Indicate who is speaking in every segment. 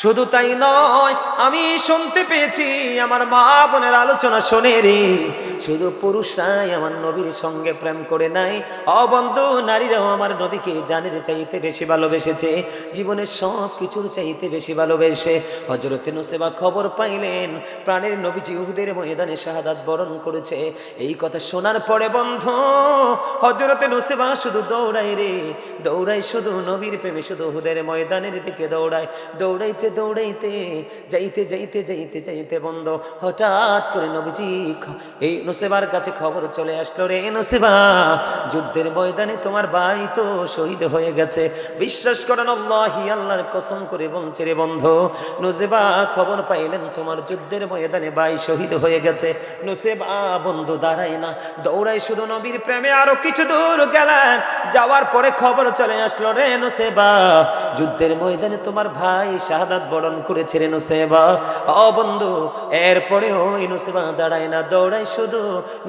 Speaker 1: শুধু তাই নয়, আমি শুনতে পেয়েছি আমার মা বোনের আলোচনা শোনে রে। শুধু পুরুষরাই আমার নবীর সঙ্গে প্রেম করে নাই। অবন্ধ নারীরাও আমার নবীকে জানের চাইতে বেশি ভালোবেসেছে। জীবনের সব কিছুর চাইতে বেশি ভালোবেসে। হজরতে নোসেবা খবর পাইলেন, প্রাণের নবীজি উহুদের ময়দানে শাহাদাত বরণ করেছে। এই কথা শোনার পরে বন্ধ হজরতে নোসেবা শুধু দৌড়াই রে। দৌড়াই শুধু নবীর প্রেমে শুধু উহুদের ময়দানের দিকে দৌড়ায় দৌড়াইতে দৌড়াইতে, যাইতে যাইতে যাইতে যাইতে বন্ধ। হঠাৎ করে নবীজি এই নোসেবার কাছে খবর চলে আসলো, রে নোসেবা, যুদ্ধের ময়দানে তোমার ভাই তো শহীদ হয়ে গেছে। বিশ্বাস করেন আল্লাহি, আল্লাহর কসম করে বলছে, রে বন্ধ, নোসেবা, খবর পাইলেন তোমার যুদ্ধের ময়দানে ভাই শহীদ হয়ে গেছে। নোসেবা, বন্ধু, দাঁড়ায় না। দৌড়াই শুধু নবীর প্রেমে আরও কিছু দূর গেলেন। যাওয়ার পরে খবর চলে আসলো, রে নোসেবা, যুদ্ধের ময়দানে তোমার ভাই শাহাদাত বরণ করেছে রে নোসেবা ও বন্ধু, এরপরেও এই নোসেবা দাঁড়ায় না দৌড়াই শুধু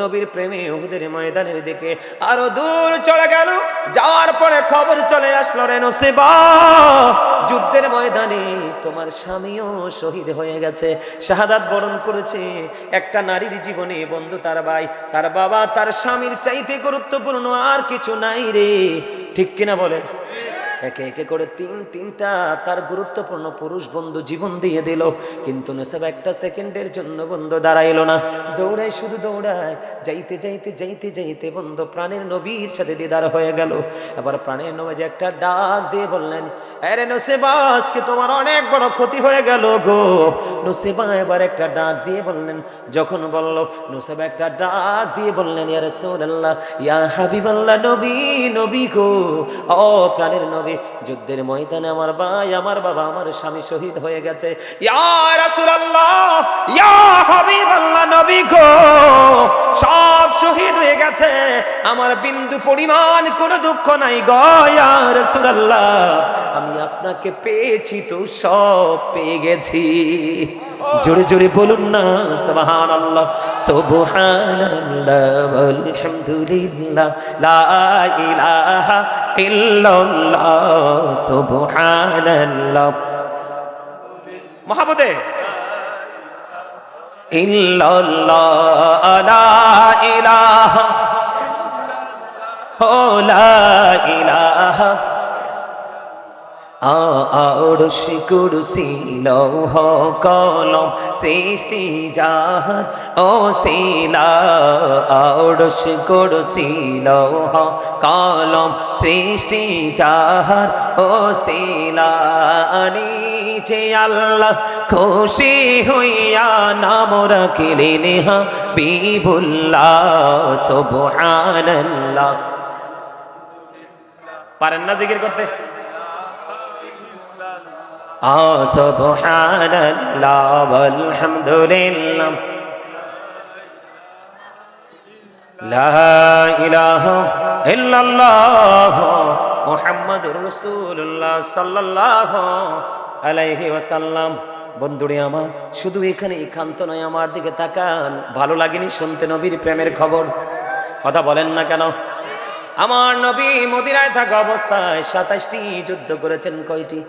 Speaker 1: নবীর প্রেমে উহুদের ময়দানের দিকে। আরও দূর চলে গেল, যাওয়ার পরে খবর চলে আসলো রে নোসেবা যুদ্ধের ময়দানে তোমার স্বামীও শহীদ হয়ে গেছে। শাহাদাত বরণ করেছে একটা নারীর জীবনে, বন্ধু তার ভাই, তার বাবা, তার স্বামীর চাইতে গুরুত্বপূর্ণ আর কিছু নাই রে। ঠিক কিনা বলেন? একে একে করে তিন, তিনটা তার গুরুত্বপূর্ণ পুরুষ বন্ধু জীবন দিয়ে দিল। কিন্তু নেশাব একটা সেকেন্ডের জন্য বন্ধু দাঁড়াইলো না। দৌড়ায় শুধু দৌড়ায়, যাইতে যাইতে যাইতে যাইতে বন্ধু প্রাণের নবীর সাথে দিদার হয়ে গেল। এবার প্রাণের নবী যে একটা ডাক দিয়ে বললেন, আরে নসেবা, আজকে তোমার অনেক বড় ক্ষতি হয়ে গেল গো। নসেবা এবার একটা ডাক দিয়ে বললেন, যখন বলল, নসেবা একটা ডাক দিয়ে বললেন, ইয়া রাসূলুল্লাহ, ইয়া হাবিবাল্লাহ, নবী নবী গো। ও প্রাণের নবী যুদ্ধের ময়দানে আমার ভাই, আমার বাবা, আমার স্বামী শহীদ হয়ে গেছে। গো, সব শহীদ হয়ে গেছে। আমার বিন্দু পরিমাণ কোনো দুঃখ নাই গো সুরাল্লাহ আমি আপনাকে পেয়েছি তো সব পেয়ে গেছি। জোরে জোরে বলুন না, সুবহানাল্লাহ। সুবহানাল্লাহ, আলহামদুলিল্লাহ, লা ইলাহা ইল্লাল্লাহ, সুবহানাল্লাহ। মহাবতে ইল্লাল্লাহ, লা ইলাহা, ও লা ইলাহা আড়সি কুরসি লৌহ কলম সৃষ্টি জাহান, ও শিলা আড়সি কুরসি লৌহ কলম সৃষ্টি জাহান, ও শিলা যে আল্লাহ খুশি হইয়া নাম রাখিলেন হাবিবুল্লাহ সুবহানাল্লাহ। পারেন না জিকির করতে? আলাইহি ওয়াসাল্লাম। বন্ধুরে আমার, শুধু এখানে একান্ত নয়, আমার দিকে তাকান। ভালো লাগেনি শুনতে নবীর প্রেমের খবর? কথা বলেন না কেন? আমার নবী মদিনায় থাকা অবস্থায় সাতাশটি যুদ্ধ করেছেন কয়টি?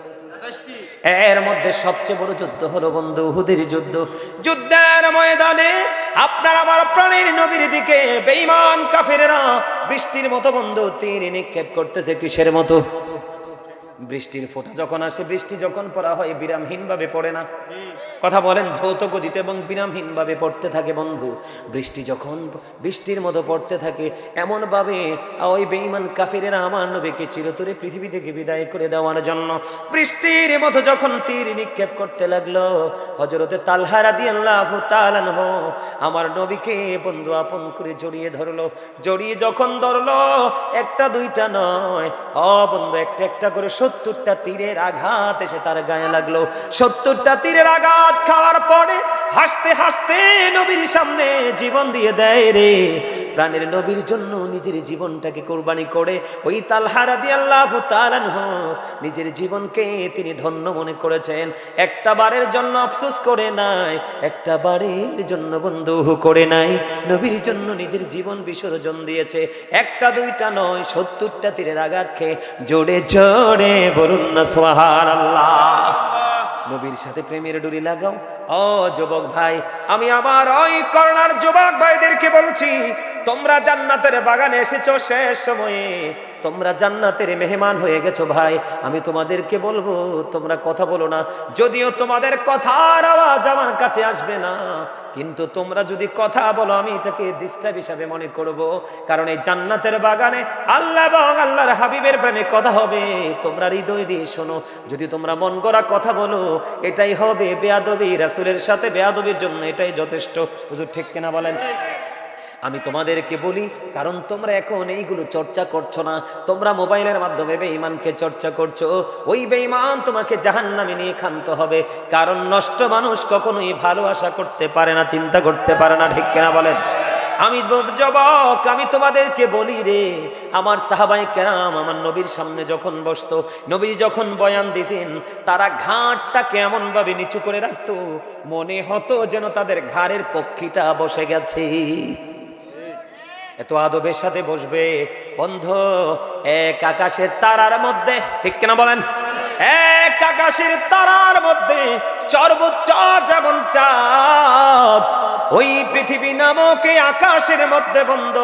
Speaker 1: এর মধ্যে সবচেয়ে বড় যুদ্ধ হলো বন্ধু হুদির যুদ্ধ। যুদ্ধের ময়দানে আপনার আমার প্রাণের নবীর দিকে বেঈমান কাফেরেরা বৃষ্টির মতো বন্ধু, তীর নিক্ষেপ করতেছে কিসের মতো? বৃষ্টির ফোঁটা যখন আসে বৃষ্টি যখন পড়া হয় বিরামহীন ভাবে পড়ে না। কথা বলেন দ্রৌত গতিতে এবং বিরামহীন ভাবে পড়তে থাকে বন্ধু। বৃষ্টি যখন বৃষ্টির মতো পড়তে থাকে এমন ভাবে ওই বেঈমান কাফিরেরা আমার নবীকে চিরতরে পৃথিবী থেকে বিদায় করে দেওয়ার জন্য বৃষ্টির মতো যখন তীর নিক্ষেপ করতে লাগল হজরতে তালহারা দিয়ে তালানহ আমার নবীকে বন্ধু আপন করে জড়িয়ে ধরলো। জড়িয়ে যখন ধরলো একটা দুইটা নয় অ বন্ধু একটা একটা করে সত্তরটা তীরের আঘাত এসে তার গায়ে লাগল। সত্তরটা তীরের আঘাত খাওয়ার পরে হাসতে হাসতে নবীর সামনে জীবন দিয়ে দেয় রে। প্রাণের নবীর জন্য নিজের জীবনটাকে কোরবানি করে ওই তালহারা দিয়ে আল্লাহ নিজের জীবনকে তিনি ধন্য মনে করেছেন। একটা বারের জন্য আফসোস করে নাই, একটা বারের জন্য বন্ধু করে নাই। নবীর জন্য নিজের জীবন বিসর্জন দিয়েছে। একটা দুইটা নয়, সত্তরটা তীরের আঘাত খেয়ে জোরে জোরে বলুন না সোহার আল্লাহ। নবীর সাথে প্রেমের ডুরি লাগাও। ও যুবক ভাই আমি আমার ওই করোনার যুবক ভাইদেরকে বলছি তোমরা জান্নাতের বাগানে এসেছ শেষ সময়ে। তোমরা জান্নাতের মেহমান হয়ে গেছো ভাই। আমি তোমাদেরকে বলব, তোমরা কথা বলো না। যদিও তোমাদের কথার আওয়াজ আমার কাছে আসবে না, কিন্তু তোমরা যদি কথা বলো, আমি এটাকে ডিস্টার্ব হিসাবে মনে করব। কারণ এই জান্নাতের বাগানে আল্লাহ এবং আল্লাহর হাবিবের প্রেমে কথা হবে। তোমরা হৃদয় দিয়ে শোনো। যদি তোমরা মন গড়া কথা বলো, এটাই হবে বেয়াদবি। রাসূলের সাথে বেয়াদবির জন্য এটাই যথেষ্ট। হুজুর ঠিক কিনা বলেন? আমি তোমাদেরকে বলি, কারণ তোমরা এখন এইগুলো চর্চা করছ না। তোমরা মোবাইলের মাধ্যমে বেঈমানকে চর্চা করছ। ওই বেঈমান তোমাকে জাহান্নামে নিয়ে ক্ষান্ত হবে। কারণ নষ্ট মানুষ কখনোই ভালো আশা করতে পারে না, চিন্তা করতে পারে না, ঠিক কেনা বলেন? আমি যুবক, আমি তোমাদেরকে বলি রে, আমার সাহাবাই কেরাম আমার নবীর সামনে যখন বসত, নবী যখন বয়ান দিতেন, তারা ঘাটটা কেমন ভাবে নিচু করে রাখত, মনে হতো যেন তাদের ঘাড়ের পক্ষীটা বসে গেছে। এত আদবের সাথে বসবে বন্ধ, এক আকাশের তারার মধ্যে, ঠিক কিনা বলেন? এক আকাশের তারার মধ্যে সর্বোচ্চ যেমন চাঁদ, ওই পৃথিবী নামক আকাশের মধ্যে বন্ধ,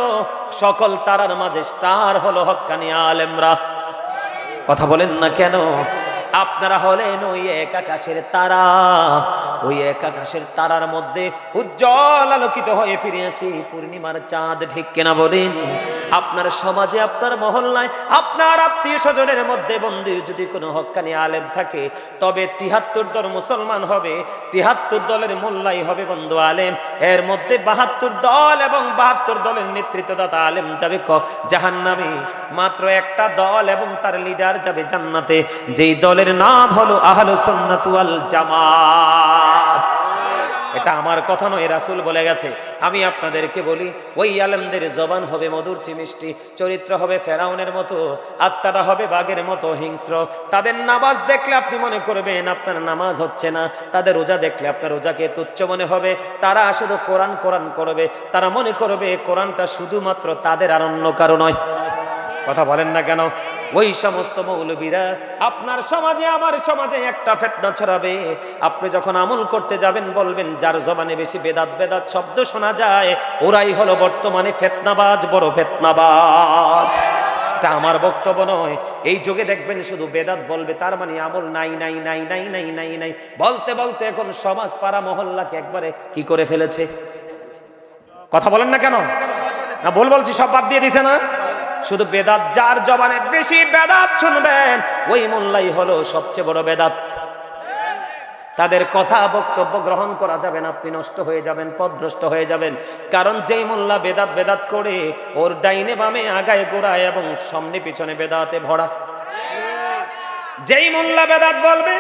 Speaker 1: সকল তারার মাঝে স্টার হলো হক্কানি আলেমরা। কথা বলেন না কেন? আপনারা হলেন ওই এক আকাশের তারা। ওই এক আকাশের তারার মধ্যে উজ্জ্বল আলোকিত হয়ে ফিরে আসি। পূর্ণিমার চাঁদ ঠিক কেনা বলেন? আপনার সমাজে, আপনার মহল্লায়, আপনার আত্মীয় স্বজনের মধ্যে বন্ধু যদি কোনো হক্কানি আলেম থাকে, তবে তিহাত্তর দল মুসলমান হবে, তিহাত্তর দলের মোল্লাই হবে বন্ধু আলেম। এর মধ্যে বাহাত্তর দল এবং বাহাত্তর দলের নেতৃত্বদাতা আলেম যাবে ক? জাহান্নামে মাত্র একটা দল এবং তার লিডার যাবে জান্নাতে। যেই দলের নাম হলো আহলে সুন্নাত ওয়াল জামাত। এটা আমার কথা নয়, রাসুল বলে গেছে। আমি আপনাদেরকে বলি, ওই আলেমদের জবান হবে মধুর চিমিষ্টি, চরিত্র হবে ফেরাউনের মতো, আত্মাটা হবে বাঘের মতো হিংস্র। তাদের নামাজ দেখলে আপনি মনে করবেন, আপনার নামাজ হচ্ছে না। তাদের রোজা দেখলে আপনার রোজাকে তুচ্ছ মনে হবে। তারা শুধু কোরআন কোরআন করবে। তারা মনে করবে, কোরআনটা শুধুমাত্র তাদের আর অন্য কারও নয়। কথা বলেন না কেন? ওই সমস্ত মৌলবীরা আপনার সমাজে, আমার সমাজে একটা ফেতনা ছড়াবে। আপনি যখন আমল করতে যাবেন, বলবেন, যার জমানে বেশি বেদাত বেদাত শব্দ শোনা যায়, ওরাই হলো বর্তমানে ফেতনাবাজ, বড় ফেতনাবাজ। এটা আমার বক্তব্য নয়। এই যুগে দেখবেন শুধু বেদাত বলবে, তার মানে আমল নাই নাই নাই নাই নাই নাই নাই। বলতে বলতে এখন সমাজ পাড়া মহল্লাকে একবারে কি করে ফেলেছে? কথা বলেন না কেন? না বল বলছি, সব বাদ দিয়ে দিছে না? শুধু বেদাত, যার জবানে বেশি বেদাত শুনবেন, ওই মোল্লাই হলো সবচেয়ে বড় বেদাত। তাদের কথা বক্তব্য গ্রহণ করা যাবে না, আপনি নষ্ট হয়ে যাবেন পথভ্রষ্ট হয়ে যাবেন। কারণ যেই মোল্লা বেদাত বেদাত করে, ওর ডাইনে বামে, আগায় গোড়ায় এবং সামনে পিছনে বেদাতে ভরা। যেই মোল্লা বেদাত বলবে,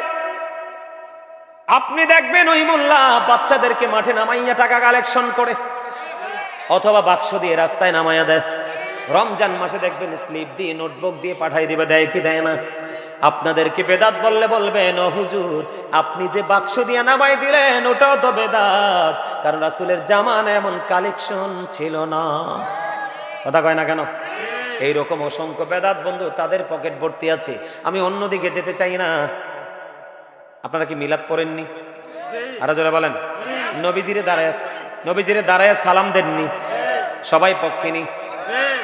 Speaker 1: আপনি দেখবেন ওই মোল্লা বাচ্চাদেরকে মাঠে নামাইয়া টাকা কালেকশন করে, অথবা বাক্স দিয়ে রাস্তায় নামাইয়া দেয়। রমজান মাসে দেখবেন স্লিপ দিয়ে, নোটবুক দিয়ে পাঠাই দিবে, দেয় কি দেয় না? আপনাদেরকে বেদাত বললে বলবেন, ও হুজুর, আপনি যে বাক্স দিয়ে নামাই দিলেন, ওটাও তো বেদাত। কারণ রাসুলের জামান এমন কালেকশন ছিল না। কথা কয় না কেন? এইরকম অসংখ্য বেদাত বন্ধু তাদের পকেট ভর্তি আছে। আমি অন্যদিকে যেতে চাই না। আপনারা কি মিলাদ পড়েননি? আরও জোরে বলেন। নবীজিরে দাঁড়ায় নবীজিরে দাঁড়ায় সালাম দেননি। সবাই পক্ষিনী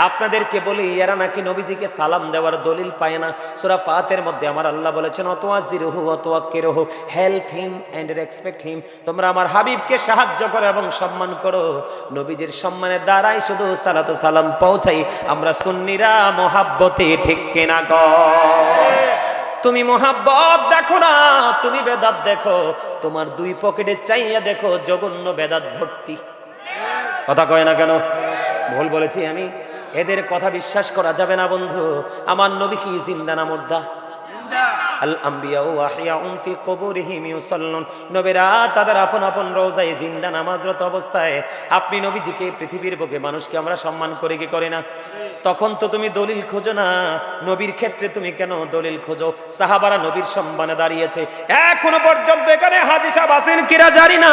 Speaker 1: আপনাদেরকে বলি, এরা নাকি নবীজিকে সালাম দেওয়ার দলিল পায় না। সূরা ফাতের মধ্যে আমার আল্লাহ বলেছেন, অতওয়াজিরহু, অতওয়াক্কিরহু help him and respect him তোমরা আমার হাবিবকে সাহায্য করো এবং সম্মান করো। নবীজির সম্মানের দ্বারাই শুধু সালাতু সালাম পৌঁছাই। আমরা সুন্নিরা মহাব্বতে ঠিক কিনা গো তুমি মোহাব্বত দেখো না, তুমি বেদাত দেখো। তোমার দুই পকেটে চাইয়া দেখো, জঘন্য বেদাত ভর্তি। কথা কয় না কেন? ভুল বলেছি আমি? এদের কথা বিশ্বাস করা যাবে না বন্ধু। আমার নবী কি জিন্দা না মুর্দা? আল আম্বিয়া ও আহিয়াউন ফি কবরিহিম ইউসাল্লুন। নবীরা তাদের আপন আপন রোজায় জিন্দা নামাজরত অবস্থায়। আপনি নবীজিকে পৃথিবীর বুকে মানুষকে আমরা সম্মান করে, কি করে না? তখন তো তুমি দলিল খোঁজো না। নবীর ক্ষেত্রে তুমি কেন দলিল খোঁজো? সাহাবারা নবীর সম্মানে দাঁড়িয়েছে। এখনও পর্যন্ত এখানে হাজি সাহেব আছেন কিনা জানি না।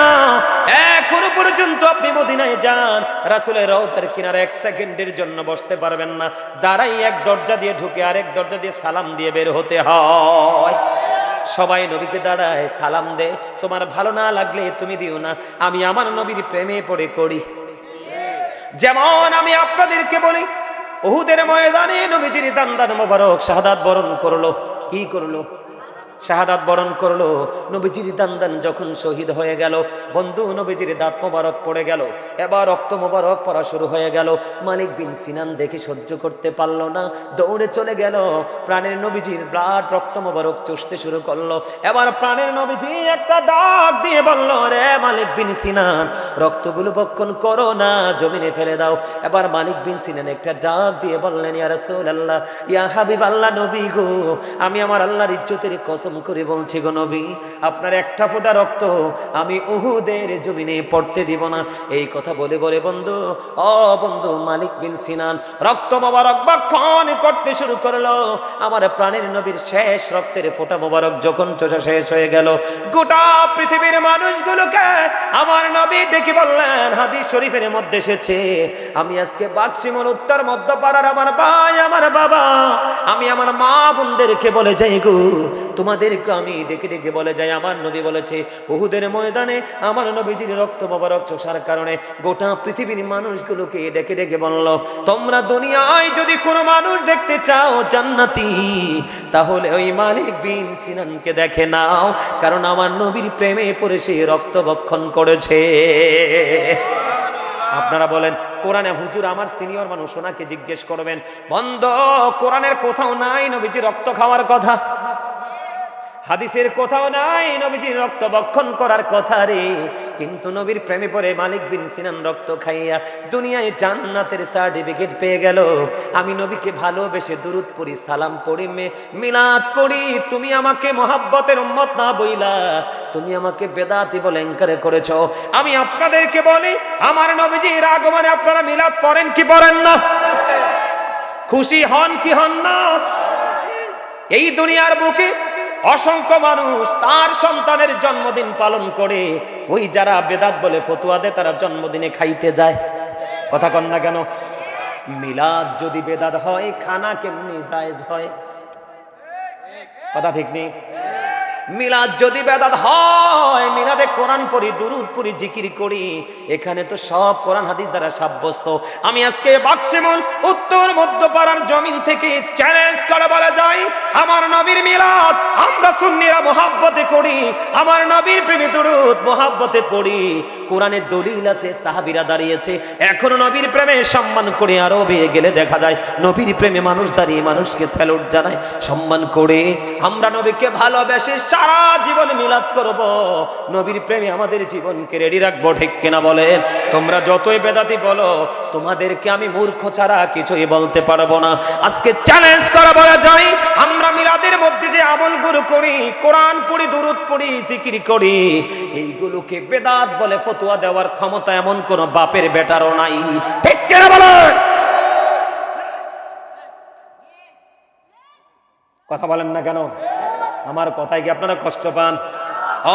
Speaker 1: এখনও পর্যন্ত আপনি মদিনায় যান। রাসূলের রওজার কিনারে এক সেকেন্ডের জন্য বসতে পারবেন না। দাঁড়াই এক দরজা দিয়ে ঢুকে আরেক দরজা দিয়ে সালাম দিয়ে বের হতে হয়। সবাই নবীকে দাঁড়ায়, সালাম দে। তোমার ভালো না লাগলে তুমি দিও না। আমি আমার নবীর প্রেমে পড়ে করি যেমন আমি আপনাদেরকে বলি ওহুদের ময়দানে নবীজির দান দান মোবারক, শাহাদাত বরণ করল। কি করল? শাহাদাত বরণ করল। নবীজির দান দান যখন শহীদ হয়ে গেল, বন্ধু নবীজির দাঁত মোবারক পড়ে গেল, এবার রক্ত মোবারক পড়া শুরু হয়ে গেল। মালিক বিন সিনান দেখে সহ্য করতে পারল না, দৌড়ে চলে গেল। প্রাণের নবীজির ব্লাড, রক্ত মোবারক চষতে শুরু করল। এবার প্রাণের নবীজি একটা ডাক দিয়ে বলল, রে মালিক বিন সিনান, রক্তগুলো বক্ষণ করো না, জমিনে ফেলে দাও। এবার মালিক বিন সিনান একটা ডাক দিয়ে বললেন, ইয়া রাসূলুল্লাহ, ইয়া হাবিব আল্লাহ নবী গো, আমি আমার আল্লাহর ইজ্জতের কসম করে বলছি, গো নবী, আপনার একটা ফোঁটা রক্ত আমি উহুদের জমিনে পড়তে দিব না। এই কথা বলে বলে বন্ধু ও বন্ধু মালিক বিন সিনান, রক্ত মোবারক বক্ষণ করতে শুরু করল। আমার প্রাণের নবীর শেষ রক্তের ফোঁটা মোবারক যখন চোষা শেষ হয়ে গেল, গোটা পৃথিবীর মানুষগুলোকে আমার নবী ডেকে বললেন, হাদিস শরীফের মধ্যে এসেছে, আমি আজকে বাক্সিমন উত্তর মধ্যপাড়ার আমার ভাই, আমার বাবা, আমি আমার মা বোনদেরকে বলে যাই গো তোমাদেরকে আমি ডেকে ডেকে বলে যাই। আমার নবী বলেছে, উহুদের ময়দানে আমার নবীজির রক্ত মোবারক চোষার কারণে গোটা পৃথিবীর মানুষগুলোকে ডেকে ডেকে বলল, তোমরা দুনিয়ায় যদি কোনো মানুষ দেখতে চাও জান্নাতি, তাহলে ওই মালিক বিন সিনানকে দেখে নাও, কারণ আমার নবীর প্রেমে পড়ে সে রক্ত ভক্ষণ করেছে। আপনারা বলেন, কোরআনে হুজুর আমার সিনিয়র মানুষ, ওনাকে জিজ্ঞেস করবেন, বন্ধ, কোরআনের কোথাও নাই নবীজি রক্ত খাওয়ার কথা? হাদিসের কোথাও নাই, নবীজির রক্ত বক্ষণ করার কথা রে। কিন্তু নবীর প্রেমে পড়ে মালিক বিন সিনান রক্ত খাইয়া দুনিয়ায় জান্নাতের সার্টিফিকেট পেয়ে গেল। আমি নবীকে ভালোবেসে দুরুদ পড়ি, সালাম পড়ি, মে মিলাদ পড়ি। তুমি আমাকে মহাব্বতের উম্মত না বইলা। তুমি আমাকে বেদাতি বলে এঙ্কারে করেছ। আমি আপনাদেরকে বলি, আমার নবীজির আগমনে আপনারা মিলাদ পড়েন কি পড়েন না? খুশি হন কি হন না? এই দুনিয়ার বুকে অসংখ্য মানুষ তার সন্তানের জন্মদিন পালন করে, ওই যারা বেদাত বলে ফতুয়া দেয়, তারা জন্মদিনে খাইতে যায়। কথা কন না কেন? মিলাদ যদি বেদাত হয়, খানা কেমনি জায়েজ হয়? কথা ঠিক নেই? মিলাদ যদি বেদাত হয়, মিলাদে কোরআন পড়ি, দুরুদ পড়ি, জিকির করি, এখানে তো সব কোরআন হাদিস দ্বারা সাব্যস্ত। আমি আজকে বাক্সিমুল উত্তর মধ্যপাড়ার জমিন থেকে চ্যালেঞ্জ করে বলা যায় আমার নবীর মিলাদ আমরা সুন্নিরা মোহাব্বতে করি, আমার নবীর প্রেমে দুরুদ মোহাব্বতে পড়ি। কোরআনের দলিল আছে, সাহাবিরা দাঁড়িয়েছে, এখন নবীর প্রেমে সম্মান করে আরও বেয়ে গেলে দেখা যায়, নবীর প্রেমে মানুষ দাঁড়িয়ে মানুষকে স্যালুট জানায়, সম্মান করে। আমরা নবীকে ভালোবেসে সারা জীবন মিলাদ করব। নবীর প্রেমে আমাদের জীবনকে রেডি রাখব, ঠিক কিনা বলেন? তোমরা যতই বেদাতি বলো, তোমাদেরকে আমি মূর্খ ছাড়া কিছুই বলতে পারব না। আজকে চ্যালেঞ্জ করা বলা যায়, আমরা মিলাদের মধ্যে যে আমলগুলো করি, কোরআন পড়ি, দুরুদ পড়ি, জিকির করি, এইগুলোকে বেদাত বলে ফতুয়া দেওয়ার ক্ষমতা এমন কোন বাপের বেটারও নাই। ঠিক কিনা বলেন? কথা বলেন না কেন? আমার কথায় কি আপনারা কষ্ট পান?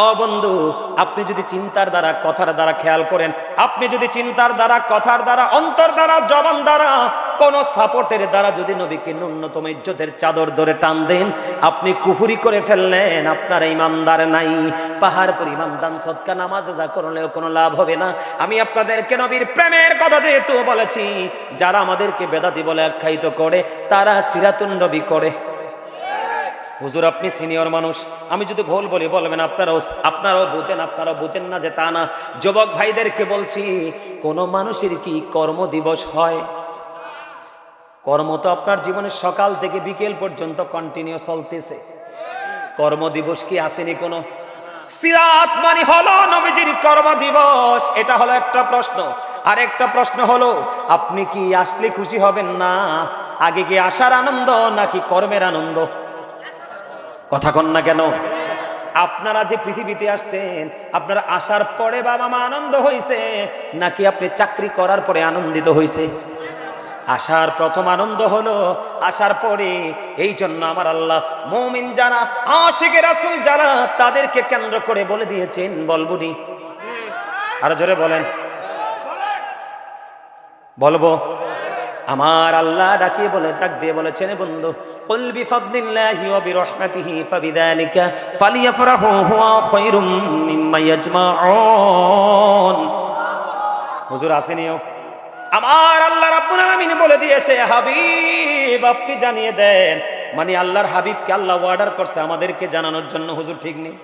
Speaker 1: ও বন্ধু, আপনি যদি চিন্তার দ্বারা, কথার দ্বারা খেয়াল করেন, আপনি যদি চিন্তার দ্বারা, কথার দ্বারা, অন্তর দ্বারা, জবান দ্বারা, কোন সাপোর্টের দ্বারা যদি নবীকে ন্যূনতম ইজ্জতের চাদর ধরে টান দেন, আপনি কুফুরি করে ফেললেন, আপনার ইমানদার নাই, পাহাড় পরিমাণ দান, সৎকা, নামাজ যা করলেও কোনো লাভ হবে না। আমি আপনাদেরকে নবীর প্রেমের কথা যেহেতু বলেছি, যারা আমাদেরকে বেদাতি বলে আখ্যায়িত করে, তারা সিরাতুন নবী করে। হুজুর, আপনি সিনিয়র মানুষ। আমি যদি ভুল বলি, বলবেন, আপনারাও আপনারাও বুঝেন আপনারাও বুঝেন না যে তা না। যুবক ভাইদেরকে বলছি, কোন মানুষের কি কর্ম দিবস হয়? কর্ম তো আপনার জীবনের সকাল থেকে বিকেল পর্যন্ত কন্টিনিউ চলতেছে। কর্মদিবস কি আসেনি কোনো? সিরাত মানে হলো নবীজির কর্ম দিবস। এটা হলো একটা প্রশ্ন। আর একটা প্রশ্ন হলো, আপনি কি আসলে খুশি হবেন না? আগে কি আসার আনন্দ নাকি কর্মের আনন্দ? কথা কন না কেন? আপনারা যে পৃথিবীতে আসছেন, আপনারা আসার পরে বাবা মা আনন্দ হয়েছে নাকি আপনি চাকরি করার পরে আনন্দিত হয়েছে আসার প্রথম আনন্দ হলো, আসার পরে এই জন্য আমার আল্লাহ মৌমিন যারা আশিকের রাসূল যারা, তাদেরকে কেন্দ্র করে বলে দিয়েছেন বলবুনি আর জোরে বলেন। বলব। আমার আল্লাহ ডাকিয়ে বলে, ডাক দিয়ে বলেছেন, বন্ধু, কুল বিফাদলিল্লাহি ওয়া বিরহমাতিহি ফাবিযালিকা ফালিয়াফরাহু হুয়া খায়রুম মিম্মা ইয়াজমাউন। হুজুর আসেনিও। আমার আল্লাহ রাব্বুল আলামিন বলে দিয়েছে, হাবিব, আপনি জানিয়ে দেন। মানে আল্লাহর হাবিবকে আল্লাহ অর্ডার করছে, আমাদেরকে জানানোর জন্য হুজুর ঠিক নেই।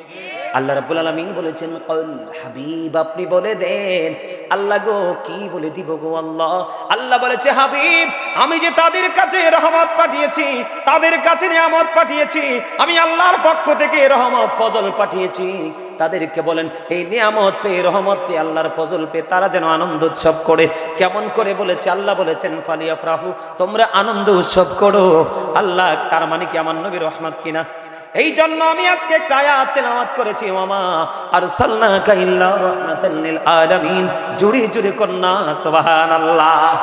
Speaker 1: আল্লাহ রাব্বুল আলামিন বলেছেন, কল হাবিব, আপনি বলে দেন। আল্লাহ গো, কি বলে দিব গো আল্লাহ? আল্লাহ বলেছে, হাবিব, আমি যে তাদের কাছে রহমত পাঠিয়েছি, তাদের কাছে নিয়ামত পাঠিয়েছি, আমি আল্লাহর পক্ষ থেকে রহমত, ফজল পাঠিয়েছি। তাদেরকে বলেন, এই নিয়ামত পেয়ে, রহমত পেয়ে, আল্লাহর ফজল পেয়ে তারা যেন আনন্দ উৎসব করে। কেমন করে বলেছে, আল্লাহ বলেছেন ফালিয়া ফ্রাহু তোমরা আনন্দ উৎসব করো। আল্লাহ, তার মানে কি আমার নবী রহমত কিনা? এই জন্য আমি আজকে একটা আয়াত তেলাওয়াত করেছি মামা আর সাল্লাকা ইল্লা রাহমাতাল লিল আলামিন। জুড়ে কন্যা, সুবহানাল্লাহ।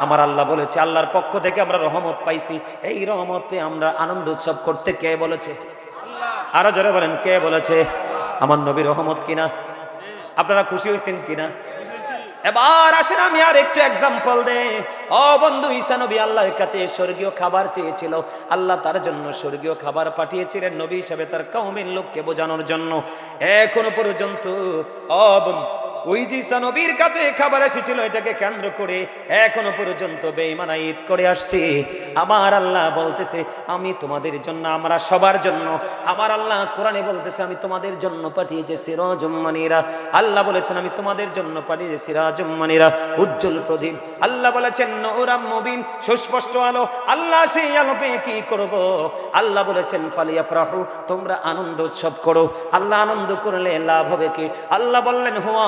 Speaker 1: আমার আল্লাহ বলেছে, আল্লাহর পক্ষ থেকে আমরা রহমত পাইছি। এই রহমত আমরা আনন্দ উৎসব করতে কে বলেছে? আরও জোরে বলেন, কে বলেছে? আমার নবী রহমত কিনা? আপনারা খুশি হয়েছেন কিনা? এবার আসেন, আমি আর একটু এক্সাম্পল দে। ও বন্ধু, ঈসা নবী আল্লাহর কাছে স্বর্গীয় খাবার চেয়েছিল। আল্লাহ তার জন্য স্বর্গীয় খাবার পাঠিয়েছিলেন নবী হিসাবে তার কৌমের লোককে বোঝানোর জন্য। এখনও পর্যন্ত অবন্ধু বন্ধু ওই যে নবীর কাছে খাবার এসেছিল, এটাকে কেন্দ্র করে এখনও পর্যন্ত বেঈমানা ঈদ করে আসছে। আমার আল্লাহ বলতেছে, আমি তোমাদের জন্য, আমরা সবার জন্য, আমার আল্লাহ কোরআনে বলতেছে, আমি তোমাদের জন্য পাঠিয়েছি সিরাজুম্মানিরা আল্লাহ বলেছেন, আমি তোমাদের জন্য পাঠিয়েছি সিরাজুম্মানিরা উজ্জ্বল প্রদীপ। আল্লাহ বলেছেন, নৌরাম মুবিন, সুস্পষ্ট আলো। আল্লাহ সেই আলো পেয়ে কি করব? আল্লাহ বলেছেন ফালিয়া ফরাহু তোমরা আনন্দ উৎসব করো। আল্লাহ আনন্দ করলে লাভ হবে কি? আল্লাহ বললেন, হুয়া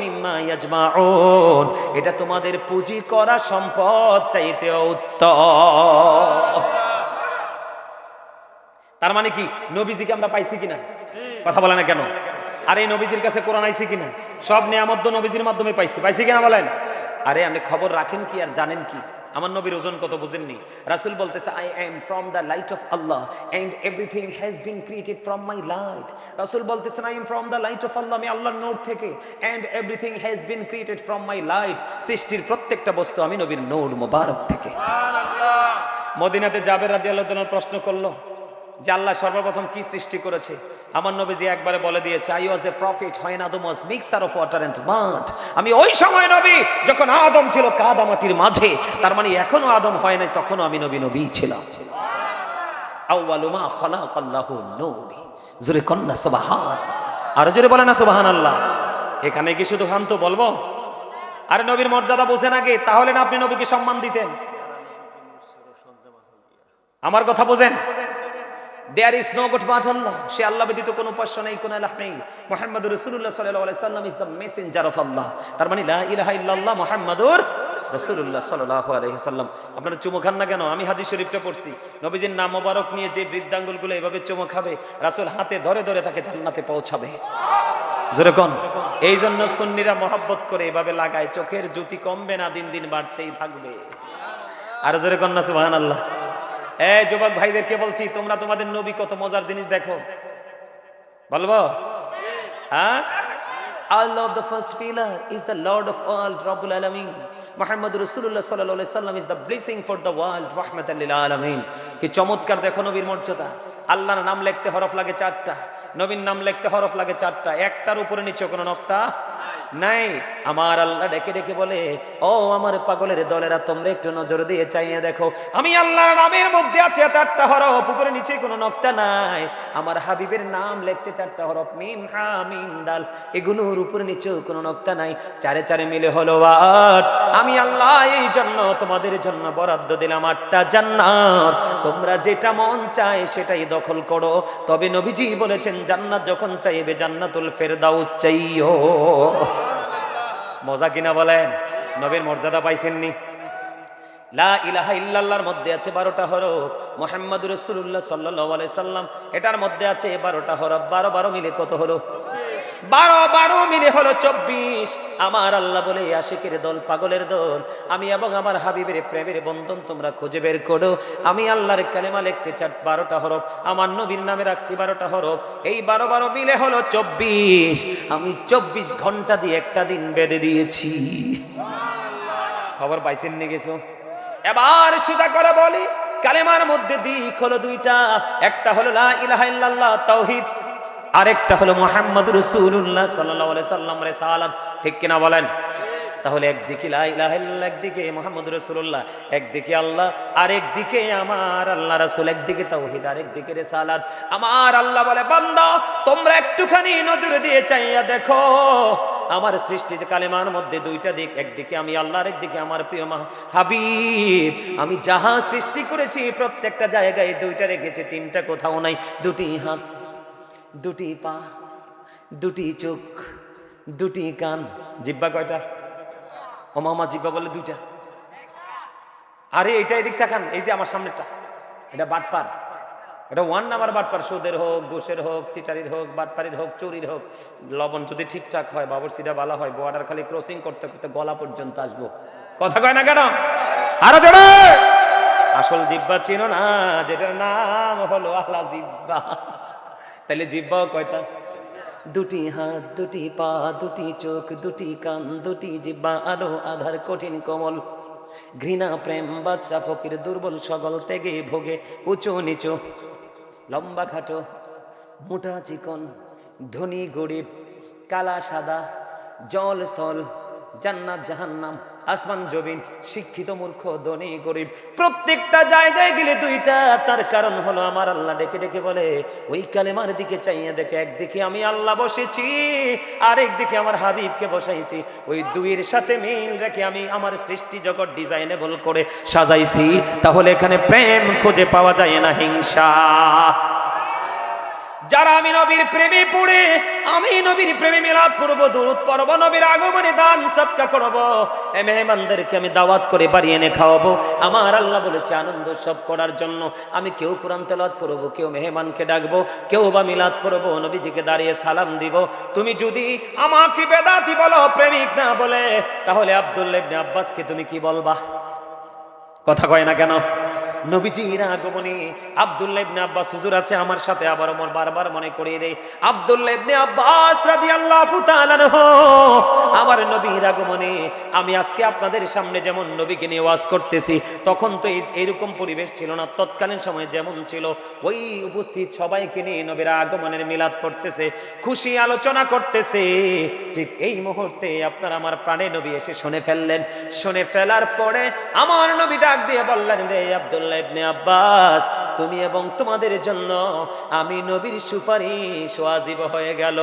Speaker 1: মিম্মা ইয়াজমাউন। এটা তোমাদের পুঁজি করা সম্পদ চাইতে উত্তম। তার মানে কি? নবীজিকে আমরা পাইছি কিনা? কথা বলে না কেন? আর এই নবীজির কাছে কোরআন আইছি কিনা? সব নিয়ামত নবীজির মাধ্যমে পাইছি। পাইছি কিনা বলেন? আরে আপনি খবর রাখেন কি আর জানেন কি? আমার নবীর ওজন কত বুঝেননি? রাসুল বলতেছে I am from the light of Allah and everything has been created from my light রাসুল বলতেছেন I am from the light of Allah আমি আল্লাহর নূর থেকে and everything has been created from my light সৃষ্টির প্রত্যেকটা বস্তু আমি নবীর নূর মোবারক থেকে। মদিনাতে জাবের রাজি আল্লাহ প্রশ্ন করল যে আল্লাহ সর্বপ্রথম কি সৃষ্টি করেছে? আমার নবীজি একবারে বলে দিয়েছে আই ওয়াজ এ প্রফিট হয় Adam was mixture of water and mud আমি ওই সময় নবী, যখন আদম ছিল কাদা মাটির মাঝে, তার মানে এখনও আদম হয় নাই, তখনও আমি নবী নবী ছিলাম। আউয়ালু মা খালাকাল্লাহু নূরি, জোরে কন্না সুবহান। আর জোরে বলে না সুবহানাল্লাহ। এখানে কি শুধু হান্ত বলব? আরে নবীর মর্যাদা বোঝেন আগে, তাহলে না আপনি নবীকে সম্মান দিতেন? আমার কথা বোঝেন? There is no god but Allah সে আল্লাহ ব্যতীত কোনো উপাস্য নেই, কোনো আল্লাহ নেই। মুহাম্মাদুর রাসূলুল্লাহ সাল্লাল্লাহু আলাইহি সাল্লাম is the messenger of Allah তার মানে লা ইলাহা ইল্লাল্লাহ মুহাম্মাদুর রাসূলুল্লাহ সাল্লাল্লাহু আলাইহি সাল্লাম। আপনারা চুমো খান না কেন? আমি হাদিস শরীফটা পড়ছি। নবীজির নাম মোবারক নিয়ে যে বৃদ্ধাঙ্গুলগুলো এভাবে চুমো খাবে, রাসূল হাতে ধরে ধরে তাকে জান্নাতে পৌঁছাবে। যেরকম এই জন্য সুন্নিরা মহব্বত করে এভাবে লাগায়, চোখের জ্যোতি কমবে না, দিন দিন বাড়তেই থাকবে। আর জোরে কন্যা সুবহানাল্লাহ? এই যুবক ভাইদেরকে বলছি তোমরা তোমাদের নবী কত মজার জিনিস দেখো বলব হ্যাঁ Allah of the first pillar is the Lord of all, Rabbul Alameen. Muhammad Rasulullah sallallahu alaihi wasallam is the blessing for the world, rahmatan lil alamin. কি চমৎকার দেখো নবীর মর্যাদা আল্লাহর নাম লিখতে হরফ লাগে চারটা নবীর নাম লিখতে হরফ লাগে চারটা একটার উপরে নিচে কোনো নক্তা নাই। আমার আল্লাহ ডেকে ডেকে বলে, ও আমার পাগলের দলেরা, তোমরা একটু নজর দিয়ে চাইয়ে দেখো। আমি আল্লাহর নামের মধ্যে আছে চারটা হরফ, উপরে নিচে কোনো নক্তা নাই। আমার হাবিবের নাম লিখতে চারটা হরফ, মিম, হা, মিম, দাল, এগুলোর উপরে নিচেও কোনো নক্তা নাই। চারে চারে মিলে হলো আট। আমি আল্লাহ, এই জন্য তোমাদের জন্য বরাদ্দ দিলাম আটটা জান্নাত। তোমরা যেটা মন চায় সেটাই দখল করো। তবে নবীজি বলেছেন, জান্নাত যখন চাইবে, জান্নাতুল ফেরদাউস চাইও। মজা কিনা বলেন? নবীর মর্যাদা পাইছেননি? লা ইলাহা ইল্লাল্লাহর মধ্যে আছে সাল্লাহ সাল্লাম। এটার মধ্যে আছে বারোটা হরফ। বারো বারো মিলে কত হলো বারো বারো মিলে হলো চব্বিশ। আমার আল্লাহ বলে আশিকের দল, পাগলের দল, আমি এবং আমার হাবিবের প্রেমের বন্ধন তোমরা খুঁজে বের করো। আমি আল্লাহর কালেমা লিখতে চার বারোটা হরফ, আমার নবীর নামে রাখছি বারোটা হরফ। এই বারো বারো মিলে হলো চব্বিশ। আমি চব্বিশ ঘণ্টা দিয়ে একটা দিন বেঁধে দিয়েছি। খবর পাইছেন নিয়ে গেছো এবার সোজা করে বলি, কালেমার মধ্যে দিক হলো দুইটা। একটা হলো লা ইলাহা ইল্লাল্লাহ, তাওহীদ। আরেকটা হলো মুহাম্মদ রাসূলুল্লাহ সাল্লাল্লাহু আলাইহি সাল্লাম রিসালাত। ঠিক কিনা বলেন? তাহলে একদিকে একদিকে মুহাম্মদ রাসূলুল্লাহ, একদিকে আল্লাহ, আরেকদিকে আমার আল্লাহ রাসূল, একদিকে তাওহীদ, আরেকদিকে রিসালাত। আমার আল্লাহ বলে, বান্দা, তোমরা একটুখানি নজর দিয়ে চাইয়া দেখো, আমার সৃষ্টি যে কালেমার মধ্যে দুইটা দিক, একদিকে আমি আল্লাহর একদিকে আমার প্রিয় মা হাবিব। আমি যাহা সৃষ্টি করেছি, প্রত্যেকটা জায়গায় দুইটা রেখেছি, তিনটা কোথাও নাই, দুটি হাত দুটি পা, দুটি চোখ, দুটি কান। জিব্বা কয়টা? ও মামা, জিব্বা বলে দুইটা। আরে এটা এদিক তাকান এই যে আমার সামনেটা এটা বাটপার। এটা ওয়ান নাম্বার বাটপার, সুদের হোক, ঘুষের হোক, সিটারির হোক, বাটপারির হোক, চুরির হোক। লবণ যদি ঠিকঠাক হয়, বাবর সিটা ভালো হয় বর্ডার খালি ক্রসিং করতে করতে গলা পর্যন্ত আসব। কথা কয় না কেন? আরও জোরে! আসল জিব্বা চিনো না, যেটার নাম হলো আল্লাহ জিব্বা। তাহলে জিব্বাও কয়টা? দুটি হাত, দুটি পা, দুটি চোখ, দুটি কান, দুটি জিব্বা আলো আধার কঠিন কোমল। ঘৃণা, প্রেম, বাদশা, ফকির, দুর্বল সগল তেগে, ভোগে, উঁচু, নিচু, লম্বা, খাটো, মোটা, চিকন, ধনী, গরিব, কালা, সাদা, জল, স্থল, জান্নাত, জাহান্নাম। আসমান জবিন শিক্ষিত মূর্খ, ধনী, গরিব, প্রত্যেকটা জায়গায় গেলে দুইটা, তার কারণ হলো আমার আল্লাহ ডেকে ডেকে বলে, ওই কালেমার দিকে চাইয়া দেখে, একদিকে আমি আল্লাহ বসেছি আর একদিকে আমার হাবিবকে বসাইছি। ওই দুইয়ের সাথে মিল রেখে আমি আমার সৃষ্টি জগৎ ডিজাইনেবল করে সাজাইছি। তাহলে এখানে প্রেম খুঁজে পাওয়া যায় না, হিংসা। যারা আমি নবীর প্রেমে পড়ে, আমি নবীর প্রেমে মিলাদ পড়ব দূরত পড়ব, নবীর আগমনে দান সৎকা করব। মেহমানদেরকে আমি দাওয়াত করে বাড়ি এনে খাওয়াবো। আমার আল্লাহ বলেছে, আনন্দ সব করার জন্য আমি কেউ কোরআন তেলাওয়াত করব, কেউ মেহমানকে ডাকবো, কেউ বা মিলাদ পড়ব, নবীজিকে দাঁড়িয়ে সালাম দিব। তুমি যদি আমাকে বেদাতি বলো, প্রেমিক না বলে, তাহলে আব্দুল্লাহ আব্বাসকে তুমি কি বলবা? কথা কয় না কেন? নবীজির আগমনে আব্দুল্লাহ ইবনে আব্বাস হুজুর আছে, আমার সাথে আবার আমার বারবার মনে করিয়ে দেয়। আব্দুল্লাহ ইবনে আব্বাস রাদিয়াল্লাহু তাআলা আমার নবীর আগমনে আমি আজকে আপনাদের সামনে যেমন নবীকে নিয়ে ওয়াজ করতেছি, তখন তো এই- এইরকম পরিবেশ ছিল না। তৎকালীন সময় যেমন ছিল, ওই উপস্থিত সবাইকে নিয়ে নবীর আগমনের মিলাদ পড়তেছে, খুশি আলোচনা করতেছে। ঠিক এই মুহূর্তে আপনার আমার প্রাণে নবী এসে শুনে ফেললেন। শুনে ফেলার পরে আমার নবী ডাক দিয়ে বললেন, রে আব্দুল্লাহ ইবনে আব্বাস, তুমি এবং তোমাদের জন্য আমি নবীর সুপারিশ ওয়াজিব হয়ে গেল।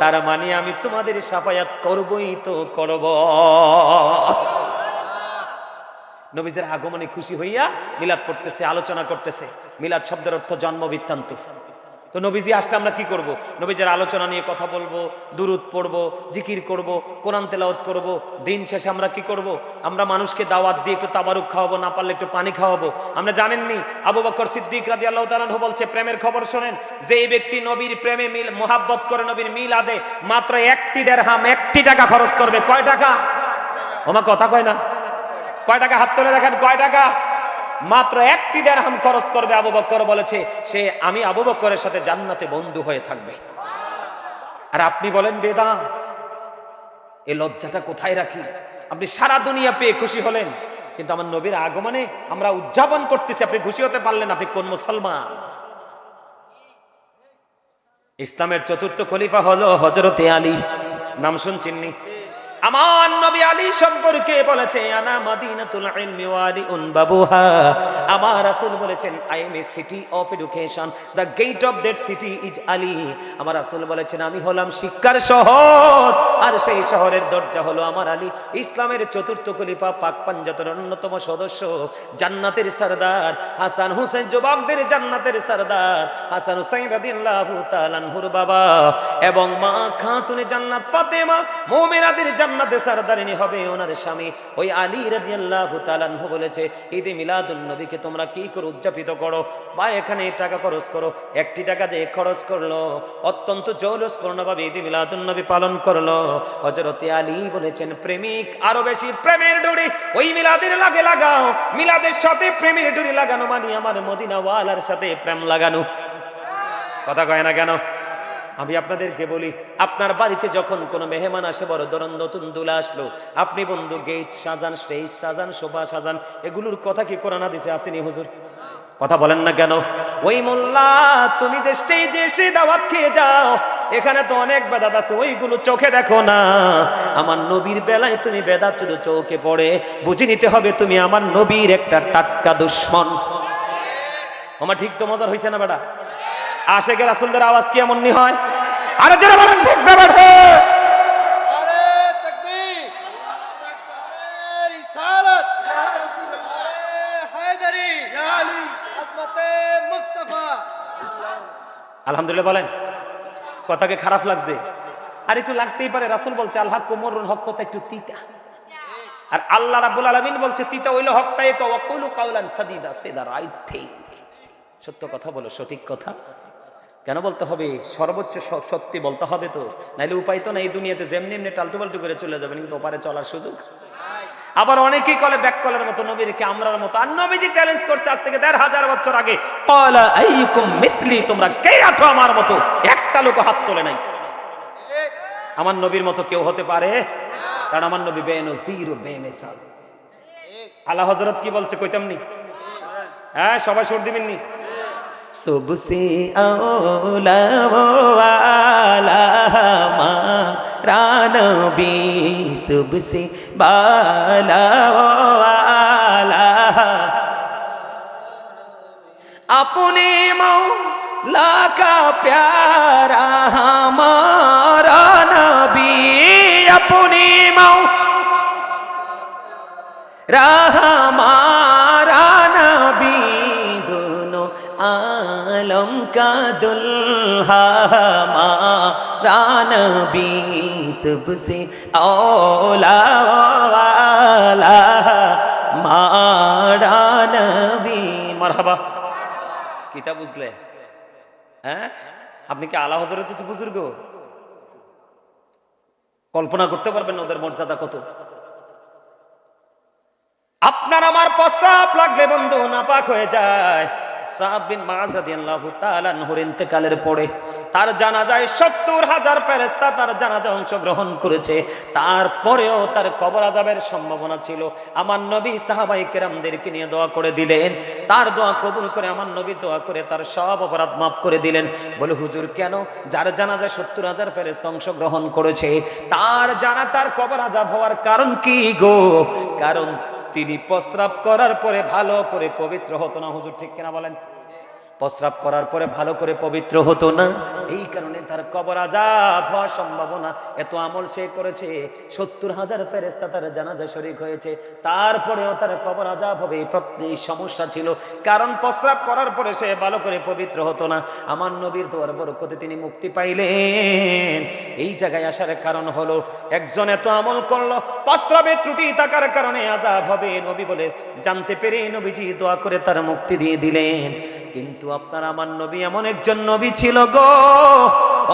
Speaker 1: তার মানে আমি তোমাদের সাফায়াত করবই তো করব। নবীদের আগমনে খুশি হইয়া মিলাদ পড়তেছে, আলোচনা করতেছে। মিলাদ শব্দের অর্থ জন্ম বৃত্তান্ত। তো নবীজি আসলে আমরা কি করব? নবীজের আলোচনা নিয়ে কথা বলব, দুরুদ পড়ব, জিকির করব, কোরআন তেলাওয়াত করব, দিন শেষে আমরা কি করব? আমরা মানুষকে দাওয়াত দিয়ে একটু তাবারুক খাওয়াবো, না পারলে একটু পানি খাওয়াবো। আমরা জানেননি, আবু বকর সিদ্দিক রাদি আল্লাহ তালানহু বলছে, প্রেমের খবর শোনেন যে ব্যক্তি নবীর প্রেমে মিল, মোহাব্বত করে নবীর মিল আদে, মাত্র একটি দেড় হাম একটি টাকা খরচ করবে, কয় টাকা? ওমা কথা কয় না? কয় টাকা? হাত তুলে দেখেন, কয় টাকা? মাত্র একটি দেড়হাম খরচ করবে আবু বক্কর বলেছে, সে আমি আবু বক্করের সাথে জান্নাতে বন্ধু হয়ে থাকবে। আর আপনি বলেন, বেদা এই লজ্জাটা কোথায় রাখি? আপনি সারা দুনিয়া পেয়ে খুশি হলেন, কিন্তু আমার নবীর আগমনে আমরা উদযাপন করতেছি, আপনি খুশি হতে পারলেন আপনি কোন মুসলমান? ইসলামের চতুর্থ খলিফা হলো হজরতে আলী। নাম শুনছেননি আমার নবী আলী সম্পর্কে বলেছে, আনা মাদিনাতুল ইলমি ওয়া আলিউন বাবুহা। আমার রাসূল বলেছেন I am a city of education the gate of that city is Ali আমার রাসূল বলেছেন, আমি হলাম শিক্ষার শহর, আর সেই শহরের দরজা হলো আমার আলী। ইসলামের চতুর্থ খলিফা, পাক পাঞ্জাতের অন্যতম সদস্য, জান্নাতের সরদার, হাসান হুসেন যুবকদের জান্নাতের সরদার, হাসান হুসাইন রাদিয়াল্লাহু তাআলা আনহুর বাবা এবং মা খাতুনে জান্নাত ফাতেমা, মুমিনাদের জান্নাতে সরদারিনী হবে ওনার স্বামী। ওই আলী রাদিয়াল্লাহু তাআলা আনহু বলেছে, ঈদে মিলাদুন নবীকে তোমরা কি করে উদযাপিত করো? বা এখানে টাকা খরচ করো। একটি টাকা যে খরচ করল, অত্যন্ত জৌলসপূর্ণভাবে ঈদে মিলাদুন নবী পালন করল। হযরতে আলী বলেছেন, প্রেমিক, আরও বেশি প্রেমের ডুরি, ওই মিলাদের লাগে লাগাও। মিলাদের সাথে প্রেমের ডুরি লাগানো মানে আমার মদিনা ওয়ালার সাথে প্রেম লাগানো। কথা কয় না কেন? আমি আপনাদেরকে বলি, আপনার বাড়িতে যখন কোনো মেহমান আসে, বড় ধরুন নতুন দুলা আসলো, আপনি বন্ধু গেট সাজান, স্টেজ সাজান সোফা সাজান, এগুলোর কথা কি কোরআন দিছে আসেনি হুজুর? কথা বলেন না কেন? ওই মোল্লা, তুমি যে স্টেজে এসে দাওয়াত খেয়ে যাও, এখানে তো অনেক বেদাত আছে, ওইগুলো চোখে দেখো না। আমার নবীর বেলায় তুমি বেদাত শুধু চোখে পড়ে, বুঝে নিতে হবে তুমি আমার নবীর একটা টাটকা দুশ্মন। আমার ঠিক তো মজার হয়েছে না বেটা? আশেকের রাসুলদের আওয়াজ কি এমন নি হয়? আরে যারা বলেন ঠিক
Speaker 2: মুস্তাফা।
Speaker 1: আলহামদুলিল্লাহ বলেন কথাকে খারাপ লাগছে? আর একটু লাগতেই পারে রাসুল বলছে আল্লাহ কোমরুল হক কথা একটু তিতা। আর আল্লাহ রাব্বুল আলামিন বলছে তিতা হইল হকটা এক ওয়াকুলু কাউলান সাদিদা সেদা রাইট ঠিক। সত্য কথা বলো সঠিক কথা? কেন বলতে হবে? সর্বোচ্চ সত্যি বলতে হবে তো। নাইলে উপায় তো না এই দুনিয়াতে, যেমনি এমনি টালটু পাল্টু করে চলে যাবেন, কিন্তু ওপারে চলার সুযোগ। আবার অনেকেই কলে ব্যাক কলের মতো নবীরকে আমরার মতো। আর নবীজি চ্যালেঞ্জ করতে আজ থেকে দেড় হাজার বছর আগে। মিসলি, তোমরা কে আছো আমার মতো? একটা লোক হাত তোলে নাই। আমার নবীর মতো কেউ হতে পারে? কারণ আমার নবী বেনো জিরো বেমেসাল। আল্লাহ হজরত কি বলছে কইতাম নি? হ্যাঁ সবাই সর দিবেন নি सबसे औला वाला हमारा नबी सबसे बाला वाला अपने मौला का प्यारा हमारा नबी अपने मौला हमारा नबी दोनों आलम আলম কাদুল দুলহা রান বি সবসে ওলা মারা মারহাবা। কিতা বুঝলে? হ্যাঁ? আপনি কি আলা হজরত হচ্ছে বুজুর্গ? কল্পনা করতে পারবেন ওদের মর্যাদা কত। আপনার আমার প্রস্তাব লাগলে বন্ধু, নাপাক হয়ে যায়। তার জানাজায় 70 হাজার ফেরেশতা তার জানাজা অংশগ্রহণ করেছে। তারপরেও তার কবর আযাবের সম্ভাবনা ছিল। আমার নবী সাহাবাই কেরামদেরকে নিয়ে দোয়া কবুল করে আমার নবী দোয়া করে তার সব অপরাধ মাফ করে দিলেন। বলে, হুজুর, কেন? যার জানাজায় 70 হাজার ফেরেশতা অংশগ্রহণ করেছে, তার জানা তার কবর আযাব হওয়ার কারণ কি গো? কারণ তিনি প্রস্রাব করার পরে ভালো করে পবিত্র হতো না হুজুর ঠিক কিনা বলেন? প্রস্রাব করার পরে ভালো করে পবিত্র হতো না। এই কারণে তার কবর আজাব হওয়ার সম্ভাবনা এত আমল সে করেছে। সত্তর হাজার ফেরেস্তা তার জানাজা শরিক হয়েছে। তারপরেও তার কবর আজাব হবে এই সমস্যা ছিল। কারণ প্রস্রাব করার পরে সে ভালো করে পবিত্র হতো না। আমার নবীর দোয়ার বরকতে তিনি মুক্তি পাইলেন। এই জায়গায় আসার কারণ হলো, একজন এত আমল করল, প্রস্রাবের ত্রুটি থাকার কারণে আজাব হবে। নবী বলে, জানতে পেরে নবীজি দোয়া করে তার মুক্তি দিয়ে দিলেন। কিন্তু আপনার আমার নবী এমন একজন নবী ছিল গো।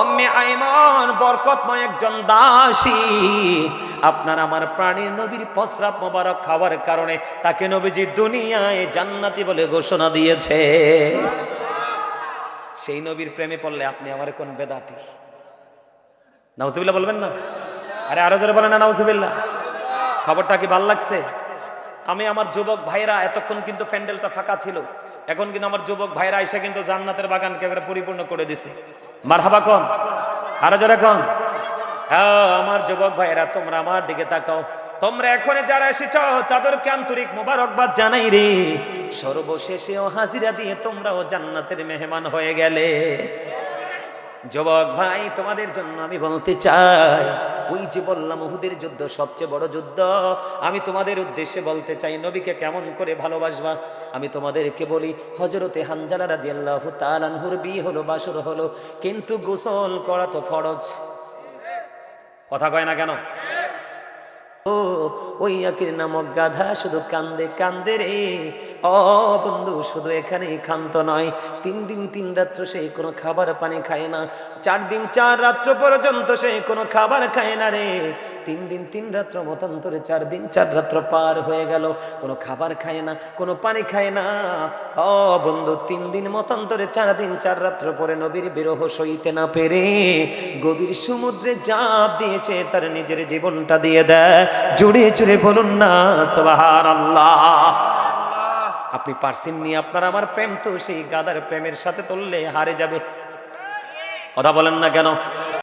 Speaker 1: অম্মে আইমন, বরকতময় একজন দাসী। আপনার আমার প্রাণীর নবীর প্রস্রাব মোবারক খাওয়ার কারণে তাকে নবীজি দুনিয়ায় জান্নাতি বলে ঘোষণা দিয়েছে। সেই নবীর প্রেমে পড়লে আপনি আমার কোন বেদাতি? নাউজুবিল্লাহ বলবেন না? আরে আরও জোরে বলেন না, নাউজুবিল্লাহ। খবরটা কি ভালো লাগছে? আমি আমার যুবক ভাইরা এতক্ষণ কিন্তু প্যান্ডেলটা ফাঁকা ছিল। এখন কিন্তু আমার যুবক ভাইরা এসে কিন্তু জান্নাতের বাগানকে এবারে পরিপূর্ণ করে দিছে। মারহাবা কোন? আরও জোরে হ্যাঁ আমার যুবক ভাইরা, তোমরা আমার দিকে তাকাও। তোমরা এখানে যারা এসেছ, তাদেরকে আন্তরিক মোবারকবাদ জানাই রে। সর্বশেষেও হাজিরা দিয়ে তোমরাও জান্নাতের মেহমান হয়ে গেলে। যুবক ভাই, তোমাদের জন্য আমি বলতে চাই ওই যে বললাম উহুদের যুদ্ধ সবচেয়ে বড় যুদ্ধ। আমি তোমাদের উদ্দেশ্যে বলতে চাই, নবীকে কেমন করে ভালোবাসবা? আমি তোমাদেরকে বলি হজরতে হানজালা রাদিয়াল্লাহু তালানহুর বিয়ে হলো, বাসর হলো, কিন্তু গোসল করা তো ফরজ। কথা কয় না কেন? ওই আকির নামক গাধা শুধু কান্দে কান্দে রে। ও বন্ধু, শুধু এখানেই ক্ষান্ত নয়। তিন দিন, তিন রাত্র সে কোনো খাবার পানি খায় না। চার দিন, চার রাত্র পর্যন্ত সে কোনো খাবার খায় না রে। তিন দিন, তিন রাত্র মতান্তরে চার দিন, চার রাত্র পার হয়ে গেল। কোনো খাবার খায় না, কোনো পানি খায় না। ও বন্ধু, তিন দিন মতান্তরে চার দিন, চার রাত্র পরে নবীর বিরহ সইতে না পেরে গভীর সমুদ্রে জাপ দিয়েছে, তার নিজের জীবনটা দিয়ে দেয়। জুড়ে জুড়ে বলুন না সবাহার আল্লাহ আপনি পারছেননি আপনার আমার প্রেম তো সেই গাদার প্রেমের সাথে তুললে হারে যাবে। কথা বলেন না কেন?